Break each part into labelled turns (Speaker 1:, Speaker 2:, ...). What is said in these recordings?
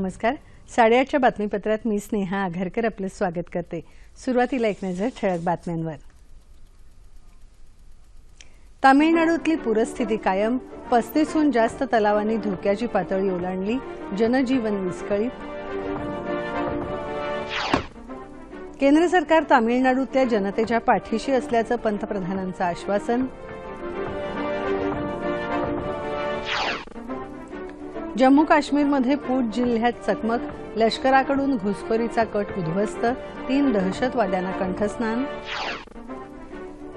Speaker 1: नमस्कार साडेआठच्या बातमीपत्रात मी स्नेहा आघारकर आपलं स्वागत करते सुरुवातीला एक नजर ठळक बातम्यांवर तामिळनाडूतली पूरस्थिती कायम पस्तीसहून जास्त तलावांनी धोक्याची पातळी ओलांडली जनजीवन विस्कळीत केंद्र सरकार तामिळनाडूतल्या जनतेच्या पाठीशी असल्याचं पंतप्रधानांचं आश्वासन जम्मू काश्मीरमध्ये पूट जिल्ह्यात चकमक लष्कराकडून घुसखोरीचा कट उद्ध्वस्त तीन दहशतवाद्यांना कंठस्नान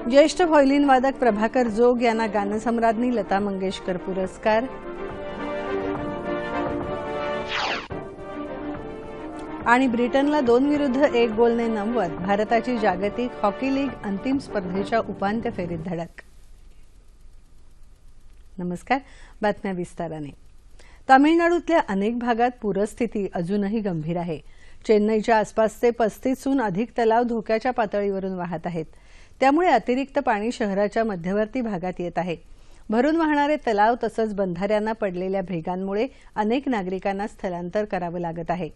Speaker 1: ज्येष्ठ वादक प्रभाकर जोग यांना गानसम्राज्ञी लता मंगेशकर पुरस्कार आणि ब्रिटनला दोन विरुद्ध एक गोलने नमवत भारताची जागतिक हॉकी लीग अंतिम स्पर्धेच्या उपांत्य फेरीत धडक नमस्कार बातम्या विस्ताराने तामिळनाडूतल्या अनेक भागात पूरस्थिती अजूनही गंभीर आहे चेन्नईच्या आसपासचे पस्तीसहून अधिक तलाव धोक्याच्या पातळीवरून वाहत आहेत त्यामुळे अतिरिक्त पाणी शहराच्या मध्यवर्ती भागात येत आहे भरून वाहणारे तलाव तसंच बंधाऱ्यांना पडलेल्या भेगांमुळे अनेक नागरिकांना स्थलांतर करावं लागत आहे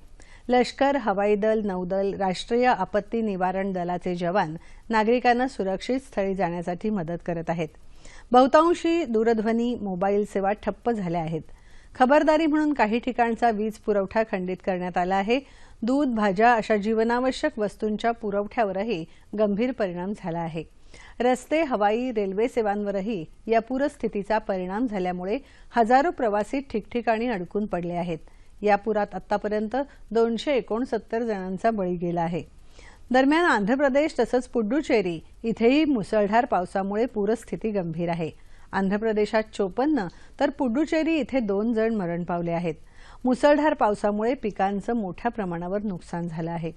Speaker 1: लष्कर हवाई दल नौदल राष्ट्रीय आपत्ती निवारण दलाचे जवान नागरिकांना सुरक्षित स्थळी जाण्यासाठी मदत करत आहेत बहुतांशी दूरध्वनी मोबाईल सेवा ठप्प झाल्या आहेत खबरदारी म्हणून काही ठिकाणचा वीज पुरवठा खंडित करण्यात आला आहे दूध भाज्या अशा जीवनावश्यक वस्तूंच्या पुरवठ्यावरही गंभीर परिणाम झाला आहे रस्ते हवाई रेल्वे सेवांवरही या पूरस्थितीचा परिणाम झाल्यामुळे हजारो प्रवासी ठिकठिकाणी अडकून पडले आहेत या पुरात आतापर्यंत दोनशे एकोणसत्तर जणांचा बळी गेला आहे दरम्यान आंध्र प्रदेश तसंच पुडुचेरी इथेही मुसळधार पावसामुळे पूरस्थिती गंभीर आहे आंध्र प्रदेशात चोपन्न तर पुडुचेरी इथे दोन जण मरण पावले आहेत मुसळधार पावसामुळे पिकांचं मोठ्या प्रमाणावर नुकसान झालं आहे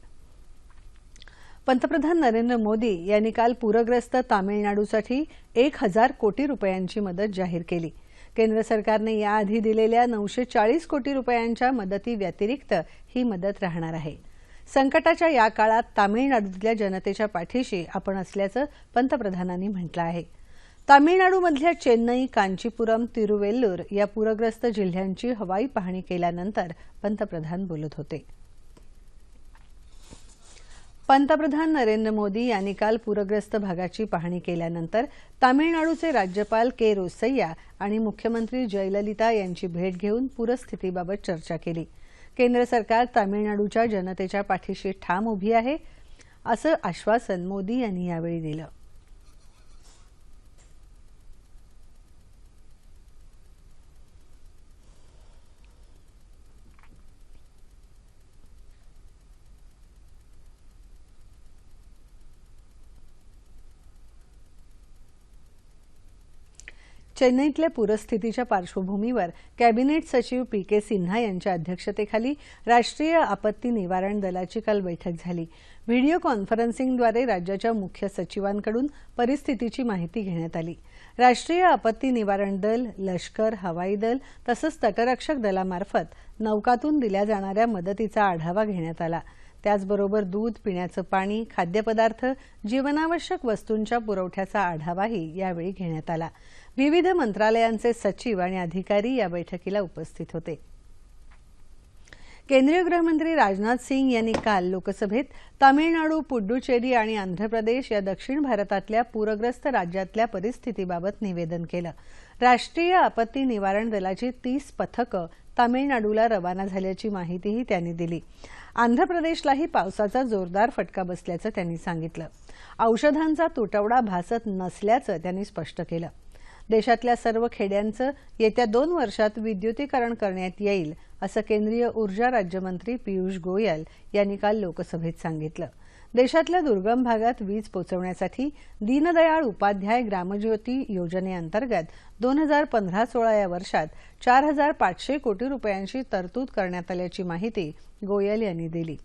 Speaker 1: पंतप्रधान नरेंद्र मोदी यांनी काल पूरग्रस्त तामिळनाडूसाठी एक हजार कोटी रुपयांची मदत जाहीर केली केंद्र सरकारने याआधी दिलेल्या नऊशे चाळीस कोटी रुपयांच्या मदतीव्यतिरिक्त ही मदत राहणार आहे संकटाच्या या काळात तामिळनाडूतल्या जनतेच्या पाठीशी आपण असल्याचं पंतप्रधानांनी म्हटलं आहे तामिळनाडूमधल्या चेन्नई कांचीपुरम तिरुवेल्लूर या पूरग्रस्त जिल्ह्यांची हवाई पाहणी केल्यानंतर पंतप्रधान बोलत होते पंतप्रधान नरेंद्र मोदी यांनी काल पूरग्रस्त भागाची पाहणी केल्यानंतर तामिळनाडूचे राज्यपाल के रोसय्या आणि मुख्यमंत्री जयललिता यांची भेट घेऊन पूरस्थितीबाबत चर्चा केली केंद्र सरकार तामिळनाडूच्या जनतेच्या पाठीशी ठाम उभी आहे असं आश्वासन मोदी यांनी यावेळी दिलं चेन्नईतल्या पूरस्थितीच्या पार्श्वभूमीवर कॅबिनेट सचिव पी के सिन्हा यांच्या अध्यक्षतेखाली राष्ट्रीय आपत्ती निवारण दलाची काल बैठक झाली व्हिडिओ कॉन्फरन्सिंगद्वारे राज्याच्या मुख्य सचिवांकडून परिस्थितीची माहिती घेण्यात आली राष्ट्रीय आपत्ती निवारण दल लष्कर हवाई दल तसंच तटरक्षक दलामार्फत नौकातून दिल्या जाणाऱ्या मदतीचा आढावा घेण्यात आला त्याचबरोबर दूध पिण्याचं पाणी खाद्यपदार्थ जीवनावश्यक वस्तूंच्या पुरवठ्याचा आढावाही यावेळी घेण्यात आला विविध मंत्रालयांचे सचिव आणि अधिकारी या बैठकीला उपस्थित होते केंद्रीय गृहमंत्री राजनाथ सिंग यांनी काल लोकसभेत तामिळनाडू पुडुचेरी आणि आंध्र प्रदेश या दक्षिण भारतातल्या पूरग्रस्त राज्यातल्या परिस्थितीबाबत निवेदन केलं राष्ट्रीय आपत्ती निवारण दलाची तीस पथकं तामिळनाडूला रवाना झाल्याची माहितीही त्यांनी दिली आंध्र प्रदेशलाही पावसाचा जोरदार फटका बसल्याचं त्यांनी सांगितलं औषधांचा तुटवडा भासत नसल्याचं त्यांनी स्पष्ट केलं देशातल्या सर्व खेड्यांचं येत्या दोन वर्षात विद्युतीकरण करण्यात येईल असं केंद्रीय ऊर्जा राज्यमंत्री पियुष गोयल यांनी काल लोकसभेत सांगितलं देशातल्या दुर्गम भागात वीज पोचवण्यासाठी दीनदयाळ उपाध्याय ग्रामज्योती योजनेअंतर्गत दोन हजार पंधरा सोळा या वर्षात चार हजार पाचशे कोटी रुपयांची तरतूद करण्यात आल्याची माहिती गोयल यांनी दिली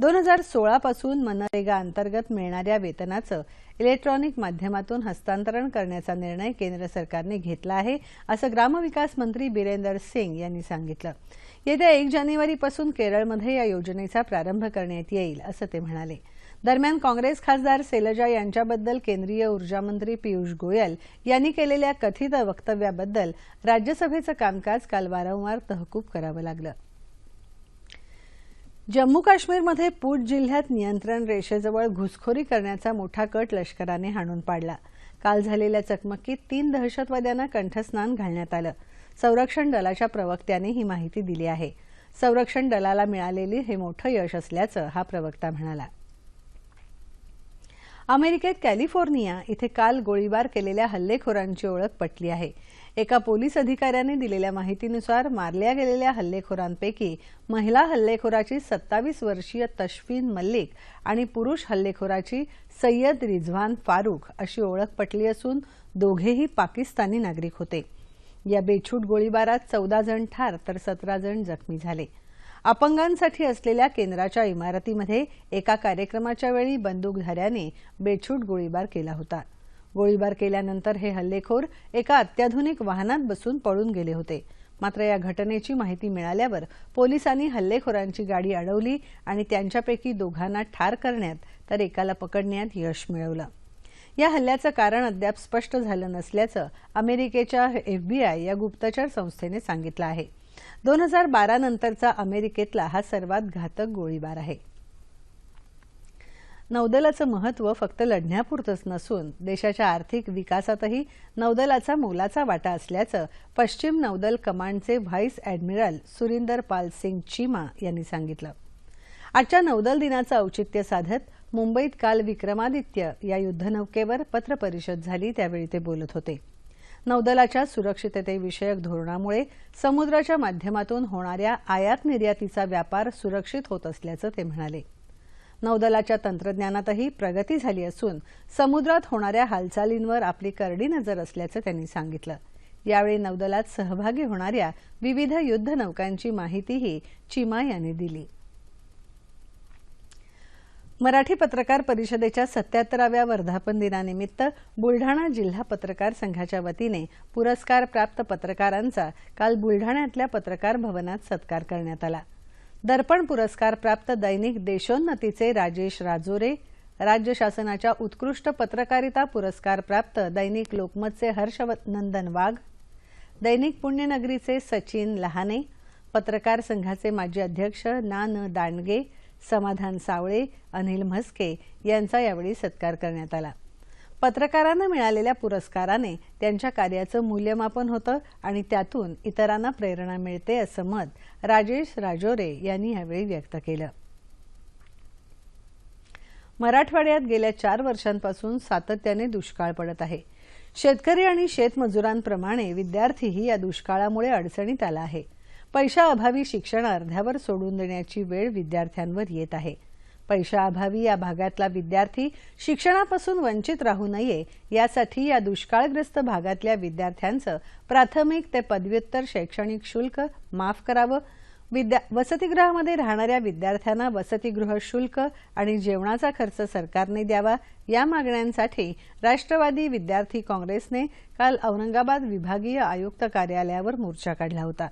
Speaker 1: दोन हजार सोळापासून मनरेगा अंतर्गत मिळणाऱ्या वेतनाचं इलेक्ट्रॉनिक माध्यमातून हस्तांतरण करण्याचा निर्णय केंद्र सरकारने घेतला आहे असं ग्रामविकास मंत्री बिरेंदर सिंग यांनी सांगितलं येत्या एक जानेवारीपासून केरळमध्ये या योजनेचा प्रारंभ करण्यात येईल असं ते म्हणाले दरम्यान काँग्रेस खासदार सेलजा यांच्याबद्दल केंद्रीय ऊर्जामंत्री पियुष गोयल यांनी केलेल्या कथित वक्तव्याबद्दल राज्यसभेचं कामकाज काल वारंवार तहकूब करावं लागलं जम्मू काश्मीरमध्ये पूट जिल्ह्यात नियंत्रण रेषेजवळ घुसखोरी करण्याचा मोठा कट लष्कराने हाणून पाडला काल झालेल्या चकमकीत तीन दहशतवाद्यांना कंठस्नान घालण्यात आलं संरक्षण दलाच्या प्रवक्त्याने ही माहिती दिली आहे संरक्षण दलाला मिळालेली हे मोठं यश असल्याचं हा प्रवक्ता म्हणाला अमेरिकेत कॅलिफोर्निया इथे काल गोळीबार केलेल्या हल्लेखोरांची ओळख पटली आहे एका पोलीस अधिकाऱ्याने दिलेल्या माहितीनुसार मारल्या गेलेल्या हल्लेखोरांपैकी महिला हल्लेखोराची सत्तावीस वर्षीय तशफीन मल्लिक आणि पुरुष हल्लेखोराची सय्यद रिझवान फारुख अशी ओळख पटली असून दोघेही पाकिस्तानी नागरिक होते या बेछूट गोळीबारात चौदा जण ठार तर सतरा जण जखमी झाले अपंगांसाठी असलेल्या केंद्राच्या इमारतीमध्ये एका कार्यक्रमाच्या वेळी बंदूकधाऱ्याने बेछूट गोळीबार केला होता गोळीबार केल्यानंतर हे हल्लेखोर एका अत्याधुनिक वाहनात बसून पळून गेले होते मात्र या घटनेची माहिती मिळाल्यावर पोलिसांनी हल्लेखोरांची गाडी अडवली आणि त्यांच्यापैकी दोघांना ठार करण्यात तर एकाला पकडण्यात यश मिळवलं या हल्ल्याचं कारण अद्याप स्पष्ट झालं नसल्याचं अमेरिकेच्या एफबीआय या गुप्तचर संस्थेने सांगितलं आहे दोन हजार बारा नंतरचा अमेरिकेतला हा सर्वात घातक गोळीबार आहे नौदलाचं महत्त्व फक्त लढण्यापुरतंच नसून देशाच्या आर्थिक विकासातही नौदलाचा मोलाचा वाटा असल्याचं पश्चिम नौदल कमांडचे व्हाईस ॲडमिरल सुरिंदर पाल सिंग चीमा यांनी सांगितलं आजच्या नौदल दिनाचं औचित्य साधत मुंबईत काल विक्रमादित्य या युद्धनौकेवर पत्रपरिषद झाली त्यावेळी ते बोलत होते नौदलाच्या सुरक्षिततेविषयक धोरणामुळे समुद्राच्या माध्यमातून होणाऱ्या आयात निर्यातीचा व्यापार सुरक्षित होत असल्याचं ते म्हणाले नौदलाच्या तंत्रज्ञानातही प्रगती झाली असून समुद्रात होणाऱ्या हालचालींवर आपली करडी नजर असल्याचं त्यांनी सांगितलं यावेळी नौदलात सहभागी होणाऱ्या विविध युद्धनौकांची माहितीही चिमा यांनी दिली मराठी पत्रकार परिषदेच्या सत्याहत्तराव्या वर्धापन दिनानिमित्त बुलढाणा जिल्हा पत्रकार संघाच्या वतीने पुरस्कार प्राप्त पत्रकारांचा काल बुलढाण्यातल्या पत्रकार भवनात सत्कार करण्यात आला दर्पण पुरस्कार प्राप्त दैनिक देशोन्नतीचे राजेश राजोरे राज्य शासनाच्या उत्कृष्ट पत्रकारिता पुरस्कार प्राप्त दैनिक लोकमतचे हर्षनंदन वाघ दैनिक पुण्यनगरीचे सचिन लहाने पत्रकार संघाचे माजी अध्यक्ष नान दांडगे समाधान सावळे अनिल म्हस्के यांचा यावेळी सत्कार करण्यात आला पत्रकारांना मिळालेल्या पुरस्काराने त्यांच्या कार्याचं मूल्यमापन होतं आणि त्यातून इतरांना प्रेरणा मिळते असं मत राजेश राजोरे यांनी यावेळी व्यक्त केलं मराठवाड्यात गेल्या चार वर्षांपासून सातत्याने दुष्काळ पडत आहे शेतकरी आणि शेतमजुरांप्रमाणे विद्यार्थीही या दुष्काळामुळे अडचणीत आला आहे पैशाअभावी शिक्षण अर्ध्यावर सोडून देण्याची वेळ विद्यार्थ्यांवर येत आहे पैशाअभावी या भागातला विद्यार्थी शिक्षणापासून वंचित राहू नये यासाठी या दुष्काळग्रस्त भागातल्या विद्यार्थ्यांचं प्राथमिक ते पदव्युत्तर शैक्षणिक शुल्क माफ करावं विद्या वसतिगृहामध्ये राहणाऱ्या विद्यार्थ्यांना वसतिगृह शुल्क आणि जेवणाचा खर्च सरकारने द्यावा या मागण्यांसाठी राष्ट्रवादी विद्यार्थी काँग्रेसने काल औरंगाबाद विभागीय आयुक्त कार्यालयावर मोर्चा काढला होता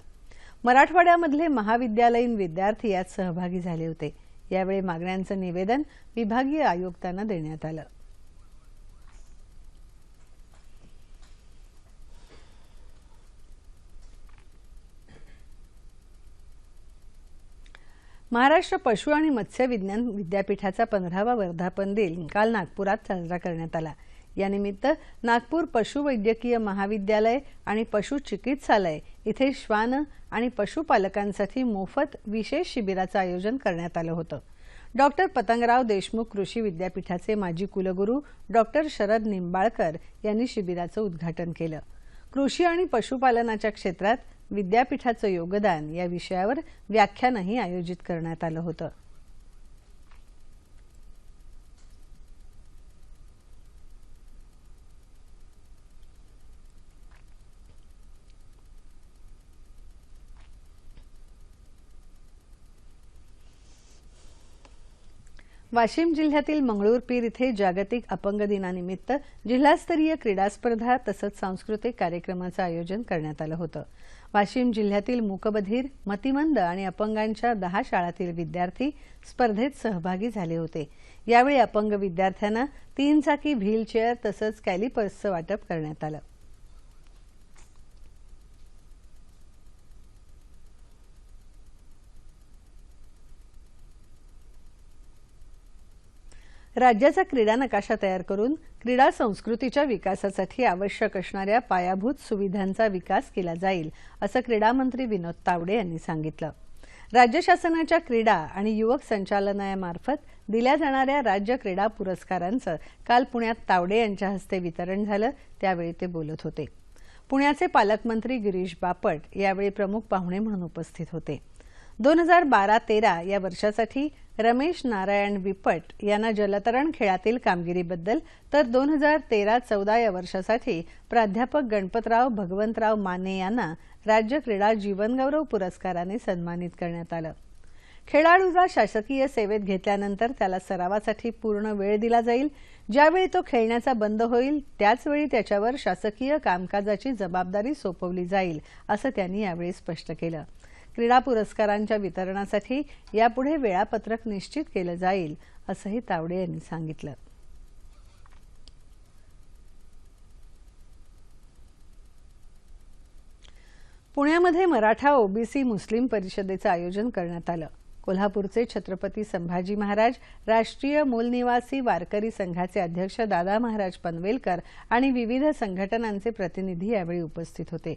Speaker 1: मराठवाड्यामधले महाविद्यालयीन विद्यार्थी यात सहभागी झाले होते यावेळी मागण्यांचं निवेदन विभागीय आयुक्तांना देण्यात आलं महाराष्ट्र पशु आणि मत्स्य विज्ञान विद्यापीठाचा पंधरावा वर्धापन दिन काल नागपुरात साजरा करण्यात आला यानिमित्त नागपूर पशुवैद्यकीय महाविद्यालय आणि पशु चिकित्सालय इथे श्वान आणि पशुपालकांसाठी मोफत विशेष शिबिराचं आयोजन करण्यात आलं होतं डॉक्टर पतंगराव देशमुख कृषी विद्यापीठाचे माजी कुलगुरू डॉक्टर शरद निंबाळकर यांनी शिबिराचं उद्घाटन केलं कृषी आणि पशुपालनाच्या क्षेत्रात विद्यापीठाचं योगदान या विषयावर व्याख्यानही आयोजित करण्यात आलं होतं वाशिम जिल्ह्यातील मंगळूरपीर इथे जागतिक अपंग दिनानिमित्त जिल्हास्तरीय क्रीडा स्पर्धा तसंच सांस्कृतिक कार्यक्रमाचं आयोजन करण्यात आलं होतं वाशिम जिल्ह्यातील मुकबधीर मतिमंद आणि अपंगांच्या दहा शाळातील विद्यार्थी स्पर्धेत सहभागी झाले होते यावेळी अपंग विद्यार्थ्यांना तीन चाकी व्हीलचेअर तसंच कॅलिपर्सचं वाटप करण्यात आलं राज्याचा क्रीडा नकाशा तयार करून क्रीडा संस्कृतीच्या विकासासाठी आवश्यक असणाऱ्या पायाभूत सुविधांचा विकास केला जाईल असं क्रीडा मंत्री विनोद तावडे यांनी सांगितलं राज्य शासनाच्या क्रीडा आणि युवक संचालनालयामार्फत दिल्या जाणाऱ्या राज्य क्रीडा पुरस्कारांचं काल पुण्यात तावडे यांच्या हस्ते वितरण झालं त्यावेळी ते बोलत होते पुण्याचे पालकमंत्री गिरीश बापट यावेळी प्रमुख पाहुणे म्हणून उपस्थित होते दोन हजार बारा तेरा या वर्षासाठी रमेश नारायण विपट यांना जलतरण खेळातील कामगिरीबद्दल तर दोन हजार तेरा चौदा या वर्षासाठी प्राध्यापक गणपतराव भगवंतराव माने यांना राज्य क्रीडा जीवनगौरव पुरस्काराने सन्मानित करण्यात आलं खेळाडूचा शासकीय सेवेत घेतल्यानंतर त्याला सरावासाठी पूर्ण वेळ दिला जाईल ज्यावेळी तो खेळण्याचा बंद होईल त्याचवेळी त्याच्यावर शासकीय कामकाजाची जबाबदारी सोपवली जाईल असं त्यांनी यावेळी स्पष्ट केलं क्रीडा पुरस्कारांच्या वितरणासाठी यापुढे वेळापत्रक निश्चित केलं जाईल असंही तावडे यांनी सांगितलं पुण्यामध्ये मराठा ओबीसी मुस्लिम परिषदेचं आयोजन करण्यात आलं कोल्हापूरचे छत्रपती संभाजी महाराज राष्ट्रीय मूलनिवासी वारकरी संघाचे अध्यक्ष दादा महाराज पनवेलकर आणि विविध संघटनांचे प्रतिनिधी यावेळी उपस्थित होते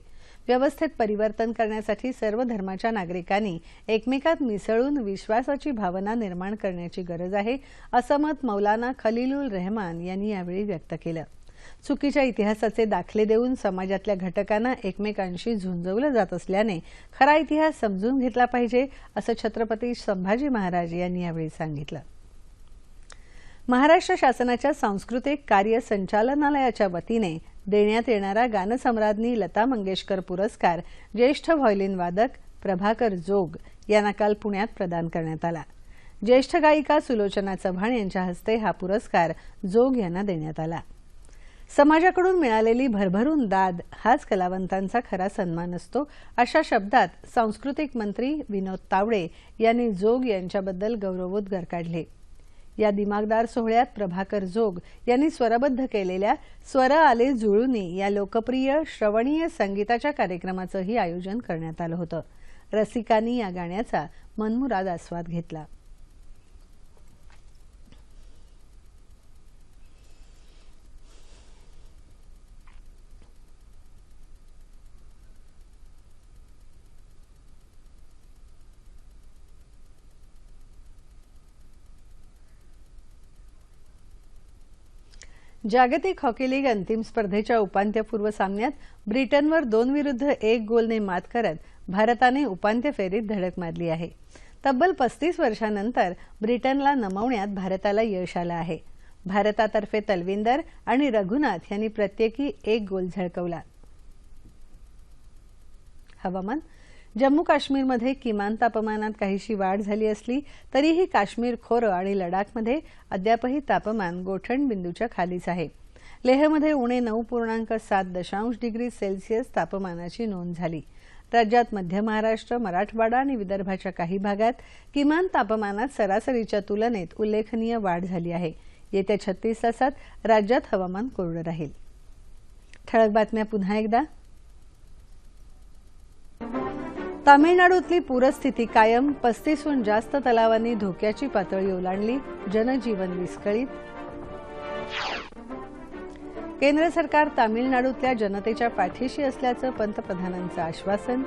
Speaker 1: व्यवस्थेत परिवर्तन करण्यासाठी सर्व धर्माच्या नागरिकांनी एकमेकात मिसळून विश्वासाची भावना निर्माण करण्याची गरज आहे असं मत मौलाना खलिलुल रहमान यांनी यावेळी व्यक्त केलं चुकीच्या इतिहासाचे दाखले देऊन समाजातल्या घटकांना एकमेकांशी झुंजवलं जात असल्याने खरा इतिहास समजून घेतला पाहिजे असं छत्रपती संभाजी महाराज यांनी यावेळी सांगितलं महाराष्ट्र शासनाच्या सांस्कृतिक कार्य संचालनालयाच्या वतीने देण्यात येणारा गानसम्राज्ञी लता मंगेशकर पुरस्कार ज्येष्ठ व्हॉयलिन वादक प्रभाकर जोग यांना काल पुण्यात प्रदान करण्यात आला ज्येष्ठ गायिका सुलोचना चव्हाण यांच्या हस्ते हा पुरस्कार जोग यांना देण्यात आला समाजाकडून मिळालेली भरभरून दाद हाच कलावंतांचा खरा सन्मान असतो अशा शब्दात सांस्कृतिक मंत्री विनोद तावडे यांनी जोग यांच्याबद्दल गौरवोद्गार काढले या दिमागदार सोहळ्यात प्रभाकर जोग यांनी स्वरबद्ध केलेल्या स्वर आले जुळूनी या लोकप्रिय श्रवणीय संगीताच्या कार्यक्रमाचंही आयोजन करण्यात आलं होतं रसिकांनी या गाण्याचा मनमुराद आस्वाद घेतला जागतिक हॉकी लीग अंतिम स्पर्धेच्या उपांत्यपूर्व सामन्यात ब्रिटनवर दोन विरुद्ध एक गोलने मात करत भारताने उपांत्य फेरीत धडक मारली आहे तब्बल पस्तीस वर्षानंतर ब्रिटनला नमवण्यात भारताला यश आलं आहे भारतातर्फे तलविंदर आणि रघुनाथ यांनी प्रत्येकी एक गोल झळकवला हवामान जम्मू काश्मीरमध्ये किमान तापमानात काहीशी वाढ झाली असली तरीही काश्मीर खोरं आणि लडाखमध्ये अद्यापही तापमान गोठण बिंदूच्या खालीच आहे लेहमध्ये उणे नऊ पूर्णांक सात दशांश डिग्री सेल्सिअस तापमानाची नोंद झाली राज्यात मध्य महाराष्ट्र मराठवाडा आणि विदर्भाच्या काही भागात किमान तापमानात सरासरीच्या तुलनेत उल्लेखनीय वाढ झाली आहे येत्या छत्तीस तासात राज्यात हवामान कोरडं राहील ठळक बातम्या पुन्हा एकदा तामिळनाडूतली पूरस्थिती कायम पस्तीसहून जास्त तलावांनी धोक्याची पातळी ओलांडली जनजीवन विस्कळीत केंद्र सरकार तामिळनाडूतल्या जनतेच्या पाठीशी असल्याचं पंतप्रधानांचं आश्वासन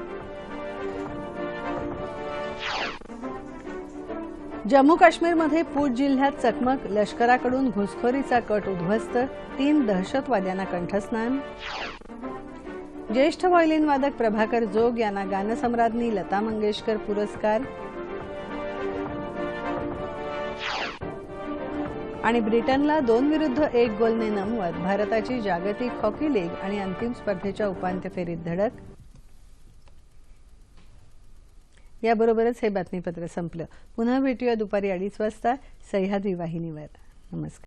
Speaker 1: जम्मू काश्मीरमध्ये पूछ जिल्ह्यात चकमक लष्कराकडून घुसखोरीचा कट उद्ध्वस्त तीन दहशतवाद्यांना कंठस्नान ज्येष्ठ व्हायोलिन वादक प्रभाकर जोग यांना गानसम्राज्ञी लता मंगेशकर पुरस्कार आणि ब्रिटनला दोन विरुद्ध एक गोलने नमवत भारताची जागतिक हॉकी लीग आणि अंतिम स्पर्धेच्या उपांत्य फेरीत धडक याबरोबरच हे बातमीपत्र संपलं पुन्हा भेटूया दुपारी अडीच वाजता सह्याद्री वाहिनीवर नमस्कार